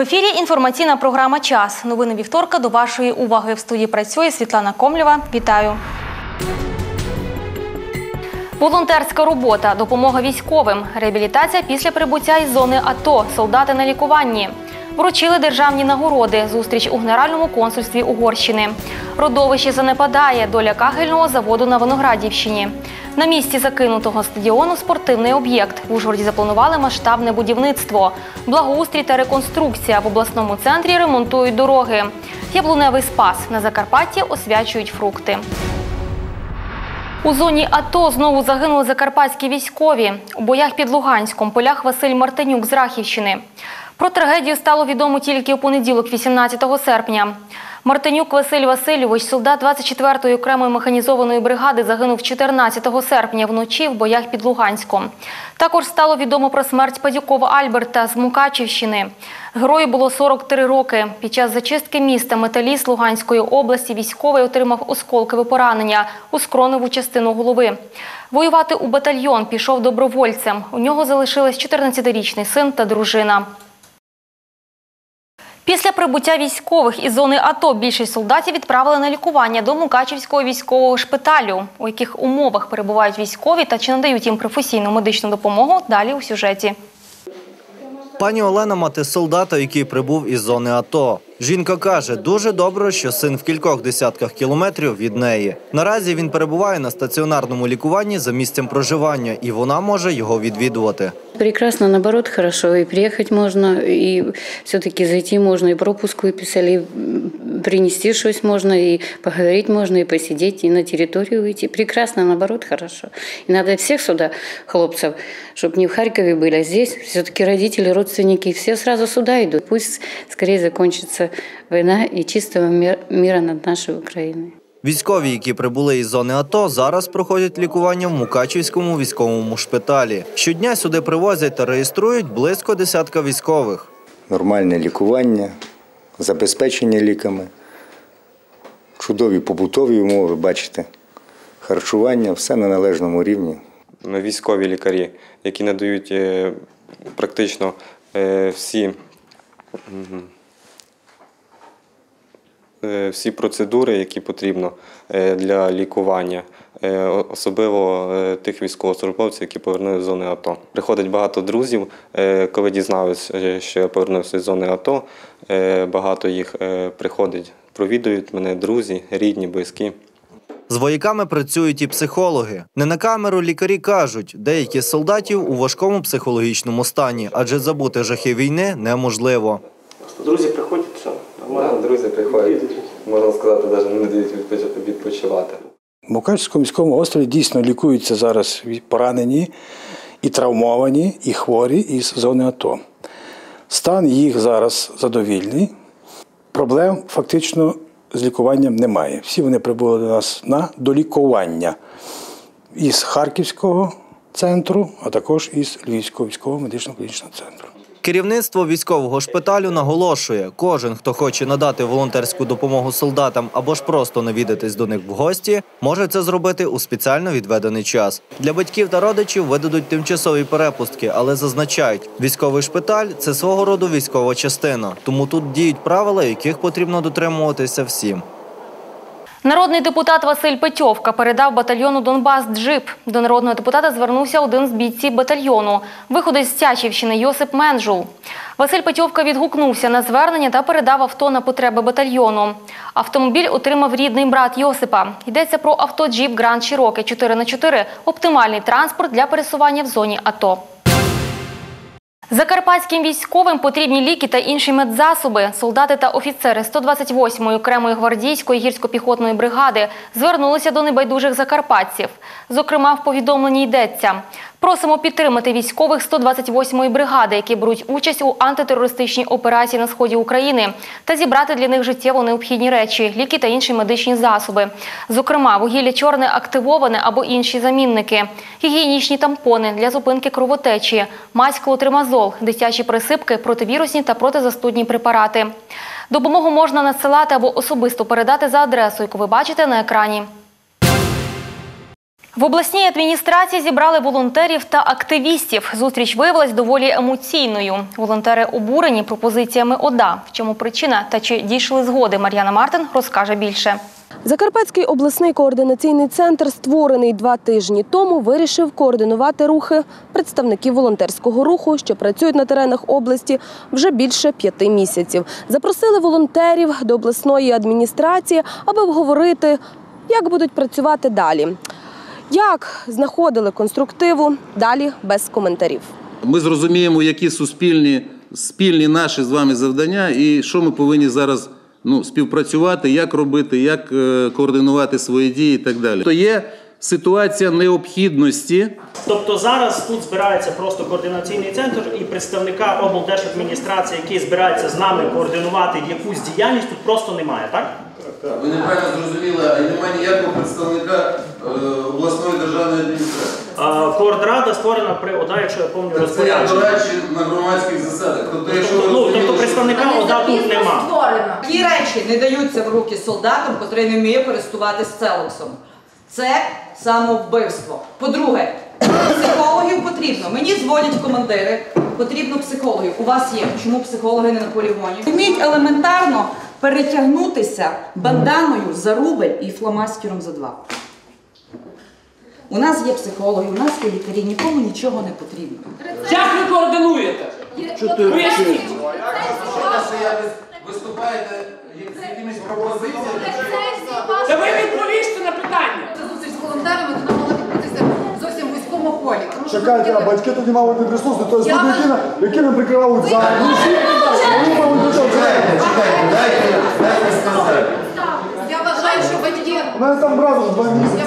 ефірі інформаційна програма Час. Новини вівторка до вашої уваги. В студії працює Світлана Комлєва. Вітаю. Волонтерська робота, допомога військовим, реабілітація після прибуття із зони АТО, солдати на лікуванні. Вручили державні нагороди. Зустріч у Генеральному консульстві Угорщини. Родовище занепадає. Доля кагельного заводу на Виноградівщині. На місці закинутого стадіону спортивний об'єкт. В Ужгороді запланували масштабне будівництво. Благоустрій та реконструкція. В обласному центрі ремонтують дороги. Яблуневий спас. На Закарпатті освячують фрукти. У зоні АТО знову загинули закарпатські військові. У боях під Луганськом полях Василь Мартинюк з Рахівщини. Про трагедію стало відомо тільки у понеділок, 18 серпня. Мартинюк Василь Васильович, солдат 24-ї окремої механізованої бригади, загинув 14 серпня вночі в боях під Луганськом. Також стало відомо про смерть Падюкова Альберта з Мукачівщини. Герою було 43 роки. Під час зачистки міста Металіст Луганської області військовий отримав осколкове поранення у скроневу частину голови. Воювати у батальйон пішов добровольцем. У нього залишились 14-річний син та дружина. Після прибуття військових із зони АТО більшість солдатів відправили на лікування до Мукачівського військового шпиталю. У яких умовах перебувають військові та чи надають їм професійну медичну допомогу, далі у сюжеті. Пані Олена мати солдата, який прибув із зони АТО. Жінка каже, дуже добре, що син в кількох десятках кілометрів від неї. Наразі він перебуває на стаціонарному лікуванні за місцем проживання, і вона може його відвідувати. Прекрасно, наоборот, хорошо. И приехать можно, и все-таки зайти можно, и пропуск выписали, и принести что-то можно, и поговорить можно, и посидеть, и на территорию выйти. Прекрасно, наоборот, хорошо. И надо всех сюда, хлопцев, чтобы не в Харькове были, а здесь все-таки родители, родственники, все сразу сюда идут. Пусть скорее закончится война и чистого мира над нашей Украиной. Військові, які прибули із зони АТО, зараз проходять лікування в Мукачівському військовому шпиталі. Щодня сюди привозять та реєструють близько десятка військових. нормальне лікування, забезпечення ліками, чудові побутові умови, бачите, харчування, все на належному рівні. Ми військові лікарі, які надають е, практично е, всі, всі процедури, які потрібно е, для лікування, е, особливо е, тих військовослужбовців, які повернулися з зони АТО. Приходить багато друзів, е, коли дізналися, е, що я повернувся з зони АТО. е, Багато їх е, приходить, провідують мене друзі, рідні, близькі. З вояками працюють і психологи. Не на камеру лікарі кажуть, деякі з солдатів у важкому психологічному стані, адже забути жахи війни неможливо. Друзі приходять, приходять, можна сказати, навіть не дають відпочивати. В Мукачівському міському острові дійсно лікуються зараз поранені і травмовані, і хворі із зони АТО. Стан їх зараз задовільний. Проблем фактично з лікуванням немає. Всі вони прибули до нас на долікування із Харківського центру, а також із Львівського військового медичного клінічного центру. Керівництво військового шпиталю наголошує, кожен, хто хоче надати волонтерську допомогу солдатам або ж просто навідатись до них в гості, може це зробити у спеціально відведений час. Для батьків та родичів видадуть тимчасові перепустки, але зазначають, військовий шпиталь це свого роду військова частина, тому тут діють правила, яких потрібно дотримуватися всім. Народний депутат Василь Петьовка передав батальйону Донбас джип. До народного депутата звернувся один з бійців батальйону, виходить з Тячівщини Йосип Менжул. Василь Петьовка відгукнувся на звернення та передав авто на потреби батальйону. Автомобіль отримав рідний брат Йосипа. Йдеться про авто джип Гранд Чіроки 4х4 – оптимальний транспорт для пересування в зоні АТО. Закарпатським військовим потрібні ліки та інші медзасоби. Солдати та офіцери 128-ї окремої гвардійської гірсько-піхотної бригади звернулися до небайдужих закарпатців. Зокрема, в повідомленні йдеться: просимо підтримати військових 128-ї бригади, які беруть участь у антитерористичній операції на сході України, та зібрати для них життєво необхідні речі, ліки та інші медичні засоби. Зокрема, вугілля чорне активоване або інші замінники, гігієнічні тампони для зупинки кровотечі, мазь клотримазол, дитячі присипки, противірусні та протизастудні препарати. Допомогу можна надсилати або особисто передати за адресою, яку ви бачите на екрані. В обласній адміністрації зібрали волонтерів та активістів. Зустріч виявилась доволі емоційною. Волонтери обурені пропозиціями ОДА. В чому причина та чи дійшли згоди? Мар'яна Мартин розкаже більше. Закарпатський обласний координаційний центр, створений два тижні тому, вирішив координувати рухи представників волонтерського руху, що працюють на теренах області вже більше п'яти місяців. Запросили волонтерів до обласної адміністрації, аби обговорити, як будуть працювати далі. Як знаходили конструктиву, далі без коментарів. Ми зрозуміємо, які суспільні спільні наші з вами завдання, і що ми повинні зараз ну, співпрацювати, як робити, як е, координувати свої дії і так далі. То є ситуація необхідності. Тобто зараз тут збирається просто координаційний центр і представника облдержадміністрації, який збирається з нами координувати якусь діяльність, тут просто немає, так? Ви неправильно зрозуміли, а немає ніякого представника державної адміністрації. А, створена при ОДА, якщо я пам'ятаю, Це, до розпорядження. речі, на громадських засадах. Тобто, якщо ви Ну, тобто розуміли, що- представника ОДА тут нема. Такі речі не даються в руки солдатам, котрий не вміє користуватись целоксом. Це самовбивство. По-друге, психологів потрібно. Мені дзвонять командири, потрібно психологів. У вас є. Чому психологи не на полігоні? Вміють елементарно перетягнутися банданою за рубль і фломастером за два. У нас є психологи, у нас є лікарі, нікому нічого не потрібно. Як ви координуєте? Поясніть. виступаєте з якимись пропозиціями. Та ви відповісте на питання. Зустріч з волонтерами вона мала відбутися зовсім в вузькому полі. Чекайте, а батьки тоді мали не присутствувати. Тобто Я люди, які, на- які не прикривали за Вони мали до У там вже два місяці.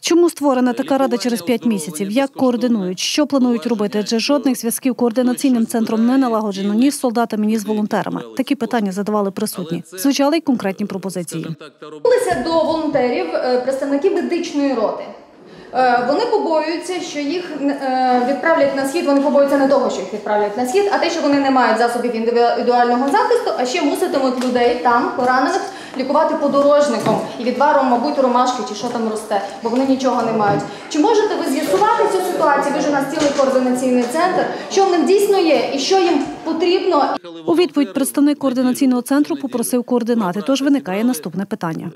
Чому створена така рада через п'ять місяців? Як координують? Що планують робити? Адже жодних зв'язків координаційним центром не налагоджено ні з солдатами, ні з волонтерами. Такі питання задавали присутні. Звучали й конкретні пропозиції. Звернулися до волонтерів е, представники медичної роти. Е, Вони побоюються, що їх е, відправлять на схід. Вони побоюються не того, що їх відправлять на схід, а те, що вони не мають засобів індивідуального захисту, а ще муситимуть людей там, поранених, лікувати подорожником і відваром, мабуть, ромашки чи що там росте, бо вони нічого не мають. Чи можете ви з'ясувати цю ситуацію? Ви ж у нас цілий координаційний центр, що в них дійсно є і що їм потрібно? У відповідь представник координаційного центру попросив координати. Тож виникає наступне питання.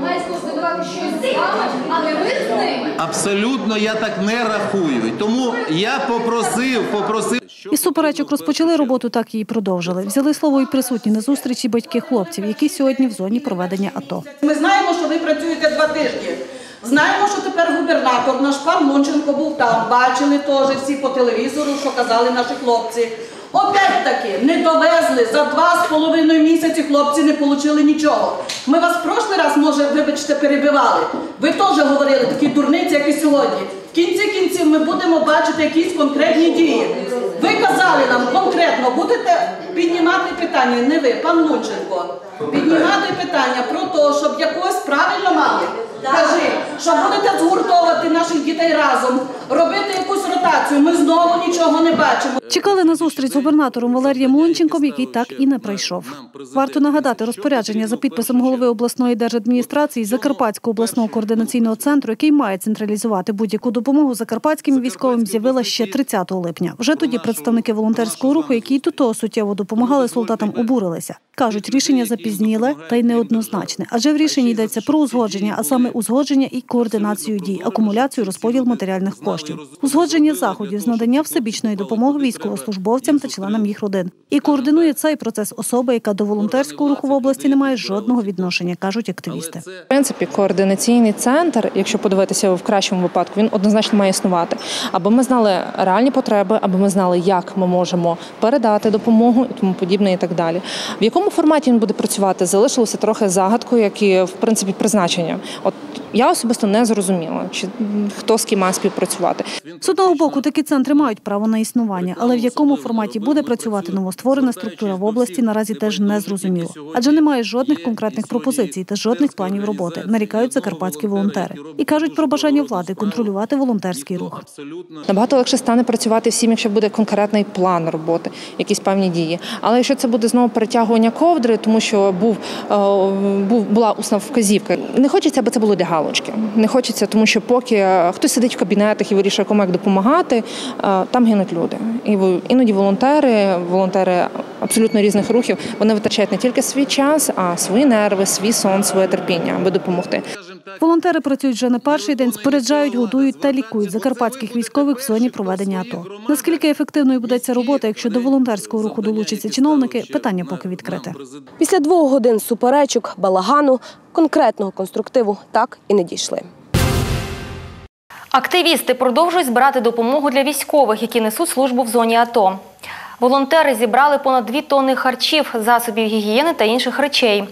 Має щось з вами, а не ви з ними. Абсолютно я так не рахую. Тому я попросив, попросив. Із суперечок розпочали роботу, так і продовжили. Взяли слово і присутні на зустрічі батьки хлопців, які сьогодні в зоні проведення АТО. Ми знаємо, що ви працюєте два тижні. Знаємо, що тепер губернатор наш пан Лунченко був там. Бачили теж всі по телевізору, що казали наші хлопці. Опять таки не довезли за два з половиною місяці. Хлопці не отримали нічого. Ми вас в прошлий раз, може, вибачте, перебивали. Ви теж говорили такі дурниці, як і сьогодні. В кінці кінців ми будемо бачити якісь конкретні дії. Ви казали нам конкретно, будете піднімати питання, не ви, пан Лунченко. Піднімати питання про те, щоб якось правильно мали. Кажи, що будете згуртовувати наших дітей разом, робити якусь. Ми знову нічого не бачимо. Чекали на зустріч з губернатором Валерієм Лунченком, який так і не прийшов. Варто нагадати розпорядження за підписом голови обласної держадміністрації Закарпатського обласного координаційного центру, який має централізувати будь-яку допомогу закарпатським військовим, з'явила ще 30 липня. Вже тоді представники волонтерського руху, які до того суттєво допомагали солдатам, обурилися. Кажуть, рішення запізніле та й неоднозначне, адже в рішенні йдеться про узгодження, а саме узгодження і координацію дій, акумуляцію, розподіл матеріальних коштів, узгодження заходів з надання всебічної допомоги військовослужбовцям та членам їх родин. І координує цей процес особа, яка до волонтерського руху в області не має жодного відношення, кажуть активісти. В принципі, координаційний центр, якщо подивитися в кращому випадку, він однозначно має існувати, аби ми знали реальні потреби, аби ми знали, як ми можемо передати допомогу і тому подібне, і так далі. В якому форматі він буде працювати, залишилося трохи загадкою, як і в принципі призначення. От я особисто не зрозуміла, чи хто з ким має співпрацювати. З одного боку, такі центри мають право на існування, але в якому форматі буде працювати новостворена структура в області, наразі теж не зрозуміло. Адже немає жодних конкретних пропозицій та жодних планів роботи. Нарікають закарпатські волонтери і кажуть про бажання влади контролювати волонтерський рух. Набагато легше стане працювати всім, якщо буде конкретний план роботи, якісь певні дії. Але якщо це буде знову перетягування ковдри, тому що був, е, був була усна вказівка. Не хочеться, аби це було для галочки. Не хочеться, тому що поки е, хтось сидить в кабінетах і вирішує, кому як допомагати, е, там гинуть люди. І іноді волонтери, волонтери абсолютно різних рухів, вони витрачають не тільки свій час, а свої нерви, свій сон, своє терпіння, аби допомогти. Волонтери працюють вже не перший день, споряджають, годують та лікують закарпатських військових в зоні проведення АТО. Наскільки ефективною буде ця робота, якщо до волонтерського руху долучаться чиновники, питання поки відкрите. Після двох годин суперечок, балагану, конкретного конструктиву так і не дійшли. Активісти продовжують збирати допомогу для військових, які несуть службу в зоні АТО. Волонтери зібрали понад 2 тонни харчів, засобів гігієни та інших речей.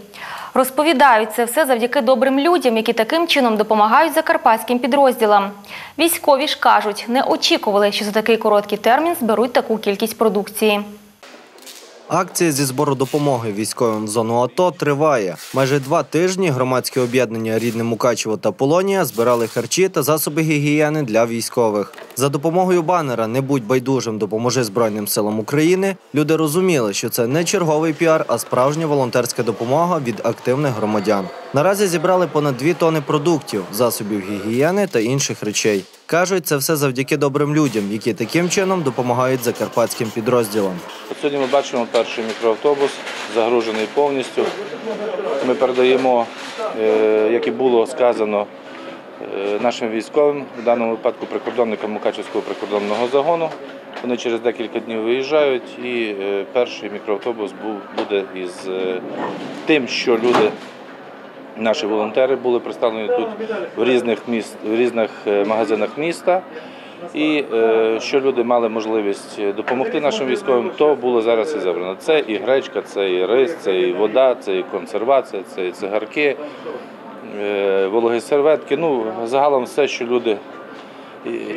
Розповідають, це все завдяки добрим людям, які таким чином допомагають закарпатським підрозділам. Військові ж кажуть, не очікували, що за такий короткий термін зберуть таку кількість продукції. Акція зі збору допомоги військовим в зону АТО триває. Майже два тижні громадське об'єднання Рідне Мукачево та Полонія збирали харчі та засоби гігієни для військових. За допомогою банера Не будь байдужим, допоможи Збройним силам України. Люди розуміли, що це не черговий піар, а справжня волонтерська допомога від активних громадян. Наразі зібрали понад дві тони продуктів, засобів гігієни та інших речей. Кажуть, це все завдяки добрим людям, які таким чином допомагають закарпатським підрозділам. Сьогодні ми бачимо перший мікроавтобус, загружений повністю. Ми передаємо, е, як і було сказано, е, нашим військовим, в даному випадку прикордонникам Мукачівського прикордонного загону. Вони через декілька днів виїжджають, і е, перший мікроавтобус буде із тим, що люди, наші волонтери, були представлені тут в різних міст, в різних е, магазинах міста. І е, що люди мали можливість допомогти нашим військовим, то було зараз і зібрано. Це і гречка, це і рис, це і вода, це і консервація, це і цигарки, е, вологі серветки. Ну, загалом все, що люди,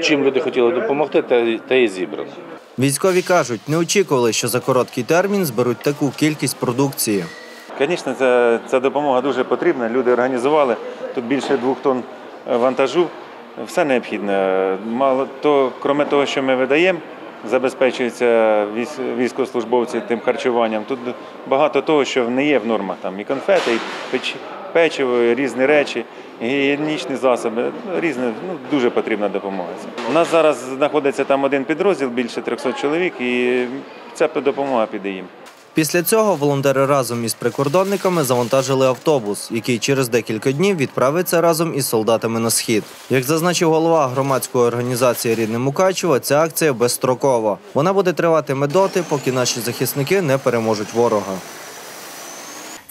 чим люди хотіли допомогти, те і зібрано. Військові кажуть, не очікували, що за короткий термін зберуть таку кількість продукції. Звісно, ця, ця допомога дуже потрібна. Люди організували тут більше двох тонн вантажу. Все необхідне. Мало то, крім того, що ми видаємо, забезпечуються військовослужбовці тим харчуванням. Тут багато того, що не є в нормах. Там і конфети, і печ- печиво, і різні речі, гігієнічні засоби. Різне, ну, дуже потрібна допомога. У нас зараз знаходиться там один підрозділ, більше 300 чоловік, і ця допомога піде їм. Після цього волонтери разом із прикордонниками завантажили автобус, який через декілька днів відправиться разом із солдатами на схід. Як зазначив голова громадської організації Рідне Мукачево, ця акція безстрокова. Вона буде триватиме доти, поки наші захисники не переможуть ворога.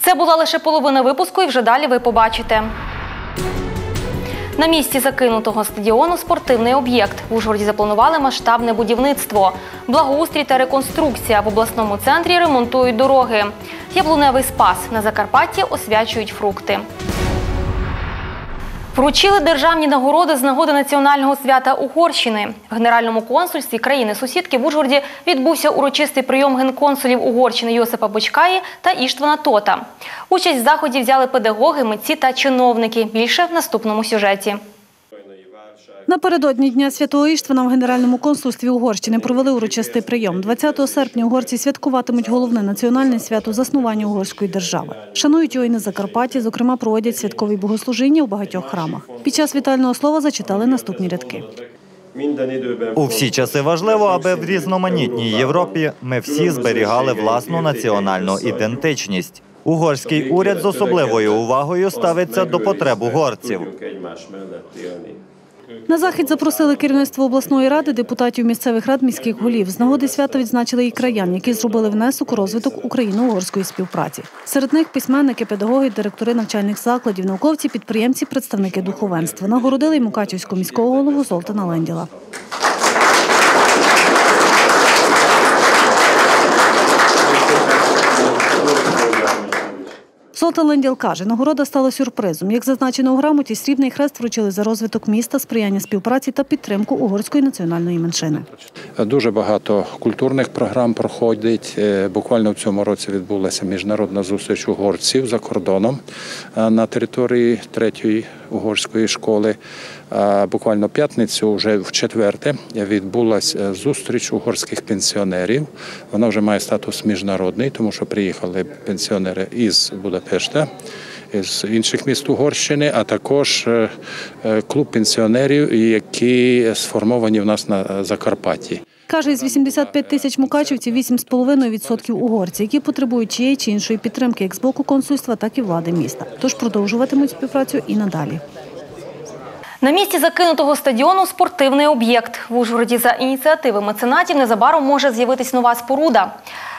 Це була лише половина випуску, і вже далі ви побачите. На місці закинутого стадіону спортивний об'єкт. В Ужгороді запланували масштабне будівництво. Благоустрій та реконструкція. В обласному центрі ремонтують дороги. Яблуневий спас. На Закарпатті освячують фрукти. Вручили державні нагороди з нагоди національного свята Угорщини. В Генеральному консульстві країни-сусідки в Ужгороді відбувся урочистий прийом генконсулів Угорщини Йосипа Бочкаї та Іштвана Тота. Участь в заході взяли педагоги, митці та чиновники. Більше в наступному сюжеті. Напередодні Дня Святого Іштвана в Генеральному консульстві Угорщини провели урочистий прийом. 20 серпня угорці святкуватимуть головне національне свято заснування угорської держави. Шанують його і на Закарпатті, зокрема, проводять святкові богослужіння у багатьох храмах. Під час вітального слова зачитали наступні рядки. У всі часи важливо, аби в різноманітній Європі ми всі зберігали власну національну ідентичність. Угорський уряд з особливою увагою ставиться до потреб угорців. На захід запросили керівництво обласної ради, депутатів місцевих рад, міських голів. З нагоди свята відзначили і краян, які зробили внесок у розвиток україно-угорської співпраці. Серед них письменники, педагоги, директори навчальних закладів, науковці, підприємці, представники духовенства. Нагородили й Мукачівського міського голову Золтана Ленділа. Золота Ленділ каже, нагорода стала сюрпризом. Як зазначено у грамоті, срібний хрест вручили за розвиток міста, сприяння співпраці та підтримку угорської національної меншини. Дуже багато культурних програм проходить. Е, Буквально в цьому році відбулася міжнародна зустріч угорців за кордоном е, на території третьої угорської школи. Буквально п'ятницю, вже в четверте, відбулася зустріч угорських пенсіонерів. Вона вже має статус міжнародний, тому що приїхали пенсіонери із Будапешта. З інших міст Угорщини, а також е, е, клуб пенсіонерів, які сформовані в нас на Закарпатті. Каже, із 85 тисяч мукачівців 8,5% угорці, які потребують чиєї чи іншої підтримки як з боку консульства, так і влади міста. Тож продовжуватимуть співпрацю і надалі. На місці закинутого стадіону спортивний об'єкт. В Ужгороді за ініціативи меценатів незабаром може з'явитись нова споруда.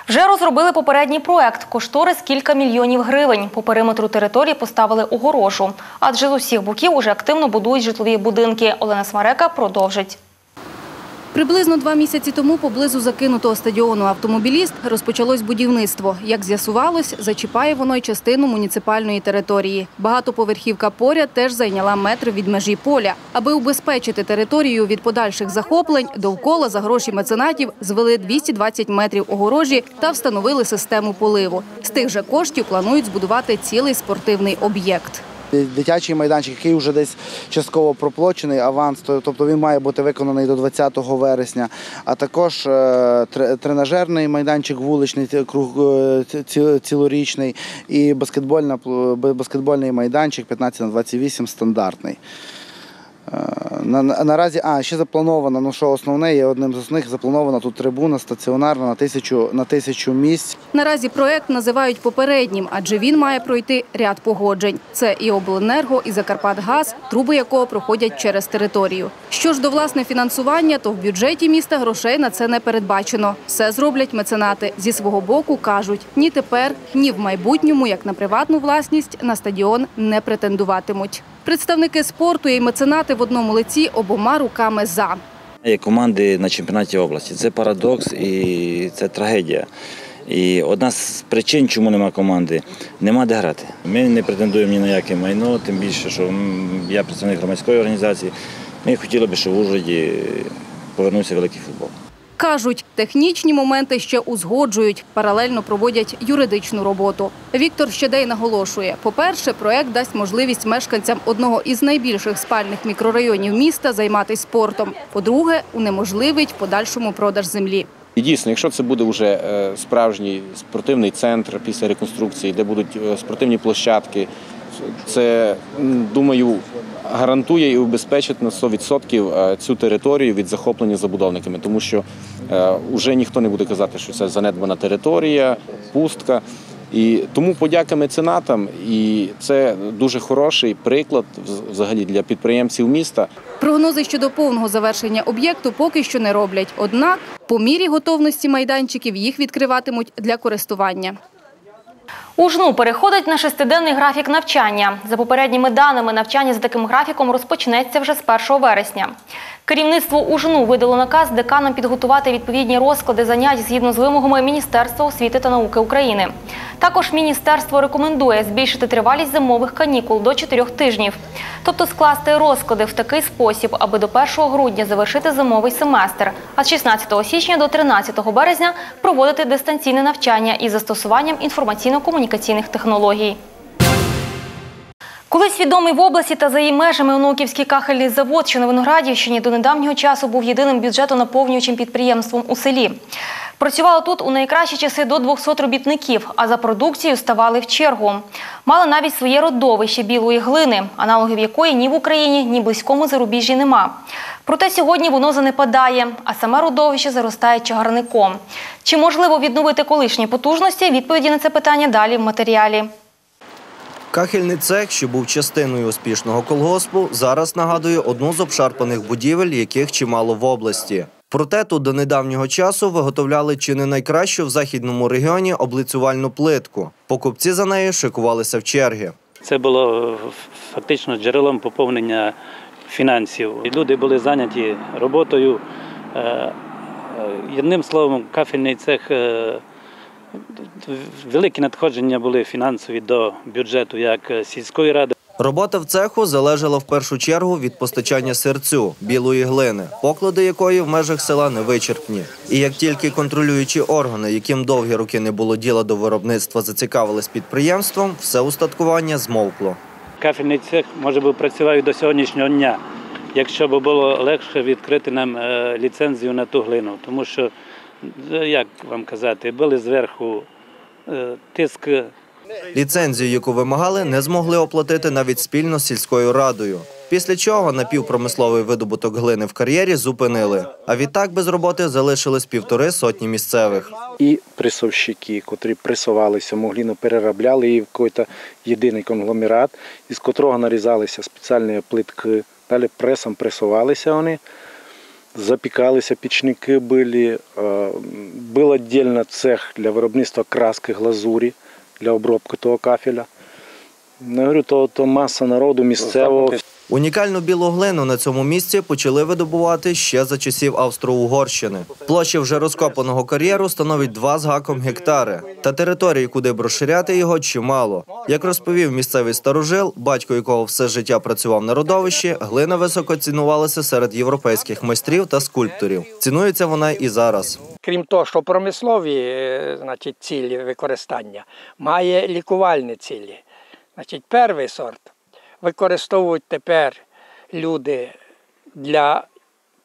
Вже розробили попередній проект. Кошторис кілька мільйонів гривень. По периметру території поставили огорожу. Адже з усіх боків уже активно будують житлові будинки. Олена Смарека продовжить. Приблизно два місяці тому поблизу закинутого стадіону автомобіліст розпочалось будівництво. Як з'ясувалось, зачіпає воно й частину муніципальної території. Багатоповерхівка поряд теж зайняла метр від межі поля. Аби убезпечити територію від подальших захоплень, довкола за гроші меценатів звели 220 метрів огорожі та встановили систему поливу. З тих же коштів планують збудувати цілий спортивний об'єкт. Дитячий майданчик, який вже десь частково проплочений, аванс, тобто він має бути виконаний до 20 вересня. А також е, тренажерний майданчик вуличний, е, ці- ці- цілорічний і баскетбольний майданчик 15 на 28 стандартний. Е, На, на- наразі, а ще заплановано, ну що основне, є одним з них запланована тут трибуна стаціонарна на тисячу, на тисячу місць. Наразі проект називають попереднім, адже він має пройти ряд погоджень. Це і обленерго, і Закарпатгаз, труби якого проходять через територію. Що ж до власне фінансування, то в бюджеті міста грошей на це не передбачено. Все зроблять меценати. Зі свого боку кажуть, ні тепер, ні в майбутньому, як на приватну власність, на стадіон не претендуватимуть. Представники спорту і меценати в одному лиці обома руками за. Є команди на чемпіонаті області. Це парадокс і це трагедія. І одна з причин, чому нема команди, нема де грати. Ми не претендуємо ні на яке майно, тим більше, що я представник громадської організації. Ми хотіли б, щоб в Ужгороді повернувся великий футбол. Кажуть, технічні моменти ще узгоджують, паралельно проводять юридичну роботу. Віктор Щедей наголошує: по-перше, проект дасть можливість мешканцям одного із найбільших спальних мікрорайонів міста займатися спортом. По-друге, унеможливить подальшому продаж землі. І дійсно, якщо це буде вже е, справжній спортивний центр після реконструкції, де будуть е, спортивні площадки, це думаю гарантує і убезпечить на 100% е, цю територію від захоплення забудовниками, тому що вже ніхто не буде казати, що це занедбана територія, пустка. І тому подяка меценатам, і це дуже хороший приклад взагалі для підприємців міста. Прогнози щодо повного завершення об'єкту поки що не роблять. Однак, по мірі готовності майданчиків їх відкриватимуть для користування. УЖНУ переходить на шестиденний графік навчання. За попередніми даними, навчання за таким графіком розпочнеться вже з 1 вересня. Керівництво УЖНУ видало наказ деканам підготувати відповідні розклади занять згідно з вимогами Міністерства освіти та науки України. Також міністерство рекомендує збільшити тривалість зимових канікул до 4 тижнів, тобто скласти розклади в такий спосіб, аби до 1 грудня завершити зимовий семестр, а з 16 січня до 13 березня проводити дистанційне навчання із застосуванням інформаційно-комунікаційних технологій. Колись відомий в області та за її межами Онуківський кахельний завод, що на Виноградівщині до недавнього часу був єдиним бюджетонаповнюючим підприємством у селі. Працювало тут у найкращі часи до 200 робітників, а за продукцією ставали в чергу. Мали навіть своє родовище білої глини, аналогів якої ні в Україні, ні близькому зарубіжжі нема. Проте сьогодні воно занепадає, а саме родовище заростає чагарником. Чи можливо відновити колишні потужності? Відповіді на це питання далі в матеріалі. Кахельний цех, що був частиною успішного колгоспу, зараз нагадує одну з обшарпаних будівель, яких чимало в області. Проте тут до недавнього часу виготовляли чи не найкращу в західному регіоні облицювальну плитку. Покупці за нею шикувалися в черги. Це було фактично джерелом поповнення фінансів. Люди були зайняті роботою. Е, е, Одним словом, кафельний цех е, Великі надходження були фінансові до бюджету як е, сільської ради. Робота в цеху залежала в першу чергу від постачання серцю білої глини, поклади якої в межах села не вичерпні. І як тільки контролюючі органи, яким довгі роки не було діла до виробництва, зацікавились підприємством, все устаткування змовкло. Кафельний цех може би працював до сьогоднішнього дня, якщо б було легше відкрити нам е, ліцензію на ту глину. Тому що, як вам казати, були зверху е, тиск. Ліцензію, яку вимагали, не змогли оплатити навіть спільно з сільською радою. Після чого напівпромисловий видобуток глини в кар'єрі зупинили. А відтак без роботи залишились півтори сотні місцевих. і пресовщики, котрі пресувалися, могліно переробляли її в якийсь єдиний конгломерат, із котрого нарізалися спеціальні плитки. Далі пресом пресувалися вони, запікалися, пічники були. е, Був віддільно цех для виробництва краски глазурі для обробки того кафеля. Я говорю, то, то маса народу місцевого. Унікальну білу глину на цьому місці почали видобувати ще за часів Австро-Угорщини. Площа вже розкопаного кар'єру становить 2 з гаком гектари. Та території, куди б розширяти його, чимало. Як розповів місцевий старожил, батько якого все життя працював на родовищі, глина високо цінувалася серед європейських майстрів та скульпторів. Цінується вона і зараз. Крім того, що промислові е, значить, цілі використання має лікувальні цілі. Значить, перший сорт використовують тепер люди для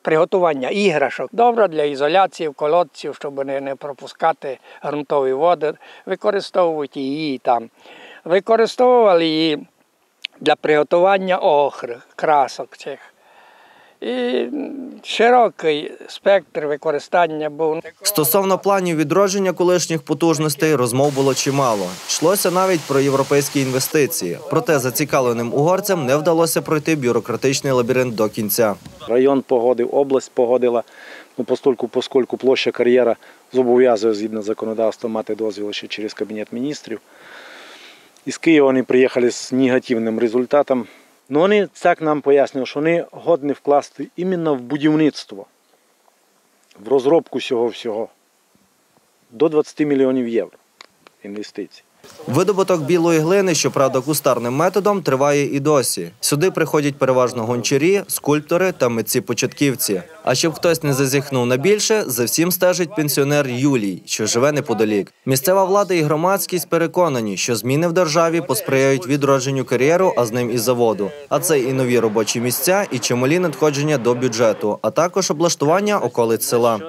приготування іграшок. Добре для ізоляції колодців, щоб не, не пропускати ґрунтові води. Використовують її там. Використовували її для приготування охр, красок цих. І широкий спектр використання був. Стосовно планів відродження колишніх потужностей розмов було чимало. Йшлося навіть про європейські інвестиції. Проте зацікавленим угорцям не вдалося пройти бюрократичний лабіринт до кінця. Район погодив, область погодила. Ну, постольку, поскольку площа кар'єра зобов'язує згідно законодавства мати дозвіл ще через Кабінет міністрів. Із Києва вони приїхали з негативним результатом. Ну, вони так нам пояснювали, що вони годні вкласти іменно в будівництво, в розробку всього всього до 20 мільйонів євро інвестицій. Видобуток білої глини, щоправда, кустарним методом триває і досі. Сюди приходять переважно гончарі, скульптори та митці-початківці. А щоб хтось не зазіхнув на більше, за всім стежить пенсіонер Юлій, що живе неподалік. Місцева влада і громадськість переконані, що зміни в державі посприяють відродженню кар'єру, а з ним і заводу. А це і нові робочі місця, і чималі надходження до бюджету, а також облаштування околиць села.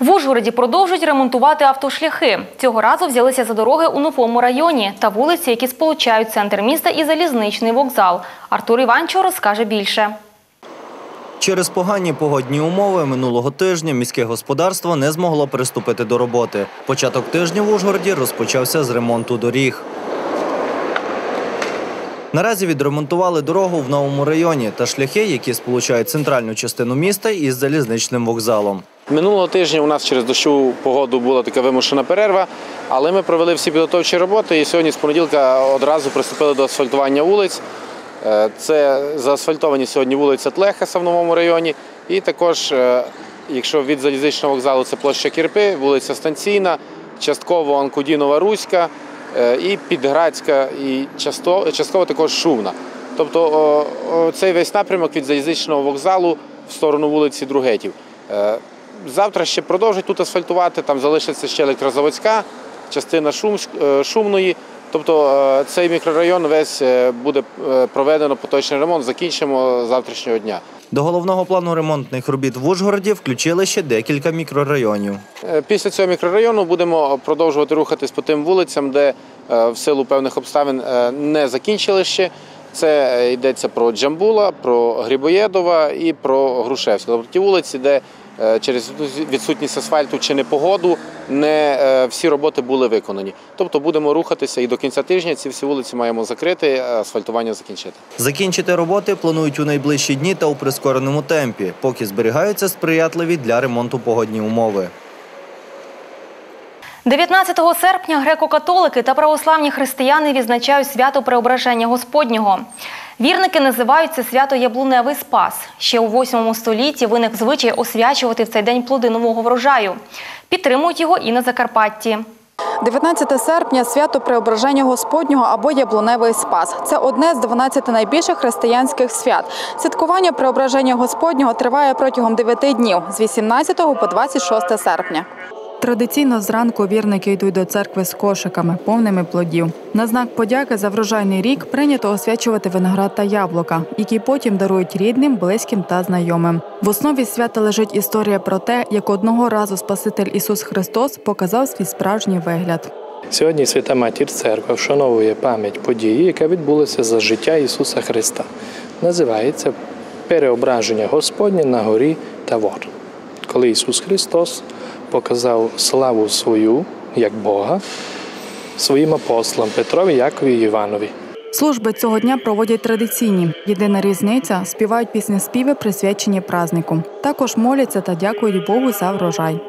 В Ужгороді продовжують ремонтувати автошляхи. Цього разу взялися за дороги у новому районі та вулиці, які сполучають центр міста і залізничний вокзал. Артур Іванчо розкаже більше. Через погані погодні умови минулого тижня міське господарство не змогло приступити до роботи. Початок тижня в Ужгороді розпочався з ремонту доріг. Наразі відремонтували дорогу в новому районі та шляхи, які сполучають центральну частину міста із залізничним вокзалом. Минулого тижня у нас через дощову погоду була така вимушена перерва, але ми провели всі підготовчі роботи і сьогодні з понеділка одразу приступили до асфальтування вулиць. Е, Це заасфальтовані сьогодні вулиця Тлехаса в новому районі. І також, е, якщо від залізничного вокзалу це площа Кірпи, вулиця Станційна, частково Анкудінова Руська е, і Підградська, і частково також Шумна. Тобто цей весь напрямок від залізничного вокзалу в сторону вулиці Другетів. Завтра ще продовжать тут асфальтувати, там залишиться ще електрозаводська, частина Шумної. Тобто е, цей мікрорайон весь е, буде е, проведено поточний ремонт, закінчимо завтрашнього дня. До головного плану ремонтних робіт в Ужгороді включили ще декілька мікрорайонів. Після цього мікрорайону будемо продовжувати рухатись по тим вулицям, де в силу певних обставин не закінчили ще. Це йдеться про Джамбула, про Грибоєдова і про Грушевську. Тобто ті вулиці, де через відсутність асфальту чи непогоду не е, всі роботи були виконані. Тобто будемо рухатися і до кінця тижня ці всі вулиці маємо закрити, асфальтування закінчити. Закінчити роботи планують у найближчі дні та у прискореному темпі, поки зберігаються сприятливі для ремонту погодні умови. 19 серпня греко-католики та православні християни відзначають свято Преображення Господнього. Вірники називають це свято Яблуневий Спас. Ще у 8 столітті виник звичай освячувати в цей день плоди нового врожаю. Підтримують його і на Закарпатті. 19 серпня свято Преображення Господнього або Яблуневий Спас. Це одне з 12 найбільших християнських свят. Святкування Преображення Господнього триває протягом 9 днів з 18 по 26 серпня. Традиційно зранку вірники йдуть до церкви з кошиками, повними плодів. На знак подяки за врожайний рік прийнято освячувати виноград та яблука, які потім дарують рідним, близьким та знайомим. В основі свята лежить історія про те, як одного разу Спаситель Ісус Христос показав свій справжній вигляд. Сьогодні Свята Матір Церква вшановує пам'ять події, яка відбулася за життя Ісуса Христа. Називається Переображення Господнє на горі Тавор. Коли Ісус Христос показав славу свою як Бога своїм апостолам Петрові, Якові і Іванові. Служби цього дня проводять традиційні. Єдина різниця співають пісні співи, присвячені празднику. Також моляться та дякують Богу за врожай.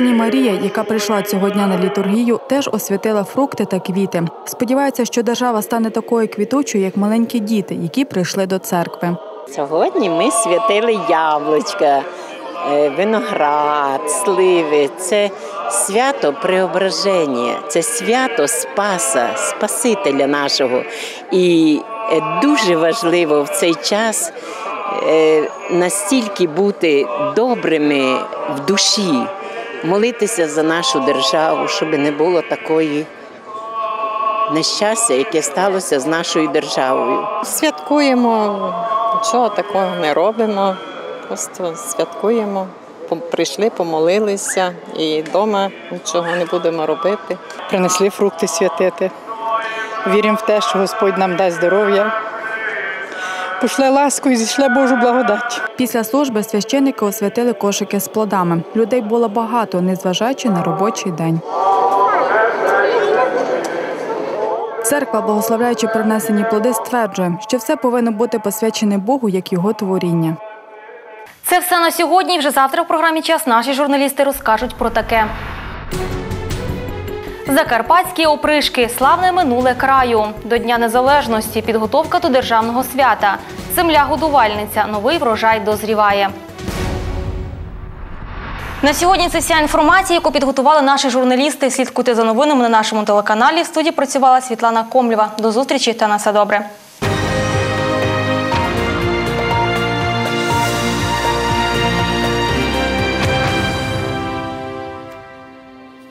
Пані Марія, яка прийшла цього дня на літургію, теж освятила фрукти та квіти. Сподівається, що держава стане такою квітучою, як маленькі діти, які прийшли до церкви. Сьогодні ми святили яблучка, е, виноград, сливи. Це свято преображення, це свято Спаса, Спасителя нашого. І е, дуже важливо в цей час е, настільки бути добрими в душі, молитися за нашу державу, щоб не було такої. Нещастя, яке сталося з нашою державою. Святкуємо, нічого такого не робимо, просто святкуємо. Прийшли, помолилися і вдома нічого не будемо робити. Принесли фрукти святити. Віримо в те, що Господь нам дасть здоров'я. Пошле ласку і зійшле Божу благодать. Після служби священники освятили кошики з плодами. Людей було багато, незважаючи на робочий день. Церква, благословляючи принесені плоди, стверджує, що все повинно бути посвячене Богу як його творіння. Це все на сьогодні. Вже завтра в програмі час наші журналісти розкажуть про таке. Закарпатські опришки славне минуле краю. До Дня Незалежності підготовка до державного свята. Земля годувальниця. Новий врожай дозріває. На сьогодні це вся інформація, яку підготували наші журналісти. Слідкуйте за новинами на нашому телеканалі. В студії працювала Світлана Комлєва. До зустрічі та на все добре.